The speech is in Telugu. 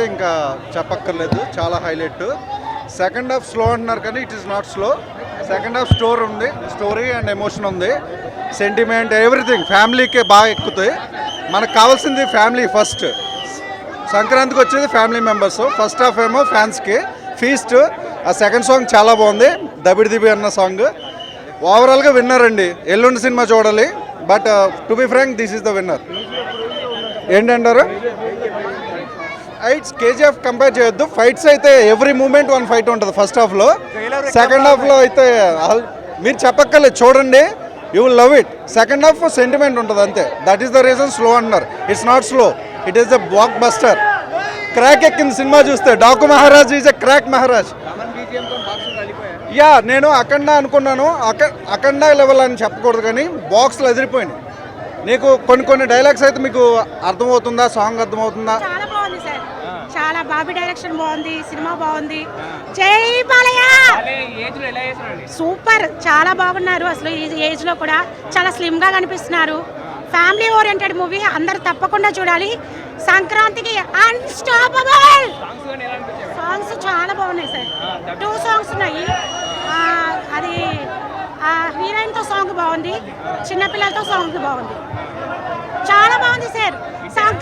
అయితే ఇంకా చెప్పక్కర్లేదు చాలా హైలైట్. సెకండ్ హాఫ్ స్లో అంటున్నారు కానీ it is not slow second half story ఉంది స్టోరీ అండ్ ఎమోషన్ ఉంది. సెంటిమెంట్ ఎవ్రీథింగ్ ఫ్యామిలీకే బాగా ఎక్కుతాయి. మనకు కావాల్సింది ఫ్యామిలీ ఫస్ట్ సంక్రాంతికి వచ్చేది ఫ్యామిలీ మెంబర్స్ ఫస్ట్ హాఫ్ ఏమో ఫ్యాన్స్కి ఫీస్ట్ ఆ సెకండ్ సాంగ్ చాలా బాగుంది దబిడి దిబి అన్న సాంగ్ ఓవరాల్గా విన్నర్ అండి. ఎల్లుండి సినిమా చూడాలి. But to be frank this is the winner ఏంటంటారు? ఫైట్స్ కేజీఎఫ్ కంపేర్ చేయొద్దు. ఫైట్స్ అయితే ఎవ్రీ మూమెంట్ వన్ ఫైట్ ఉంటుంది ఫస్ట్ హాఫ్లో సెకండ్ హాఫ్లో అయితే మీరు చెప్పక్కర్లేదు చూడండి. You will love it second half sentiment ఉంటుంది అంతే. That is the reason slow అన్నారు it's not slow it is the blockbuster crack ఎక్కింది సినిమా చూస్తే. Daaku Maharaaj is a crack Maharaaj yeah నేను అఖండ అనుకున్నాను. అక అఖండ లెవెల్ అని చెప్పకూడదు కానీ బాక్స్లో ఎదిరిపోయింది నీకు కొన్ని కొన్ని డైలాగ్స్ అయితే మీకు అర్థమవుతుందా? సాంగ్ అర్థమవుతుందా? చాలా బాబీ డైరెక్షన్ బాగుంది సినిమా బాగుంది. జై బాలయ్య! సూపర్ చాలా బాగున్నారు. అసలు ఈ ఏజ్లో కూడా చాలా స్లిమ్గా కనిపిస్తున్నారు. ఫ్యామిలీ ఓరియంటెడ్ మూవీ అందరు తప్పకుండా చూడాలి. సంక్రాంతికి అన్స్టాపబుల్ సాంగ్స్ చాలా బాగున్నాయి సార్. టూ సాంగ్స్ ఉన్నాయి. అది హీరోయిన్తో సాంగ్ బాగుంది. చిన్నపిల్లలతో సాంగ్ బాగుంది. చాలా బాగుంది సార్. సంక్రాంతి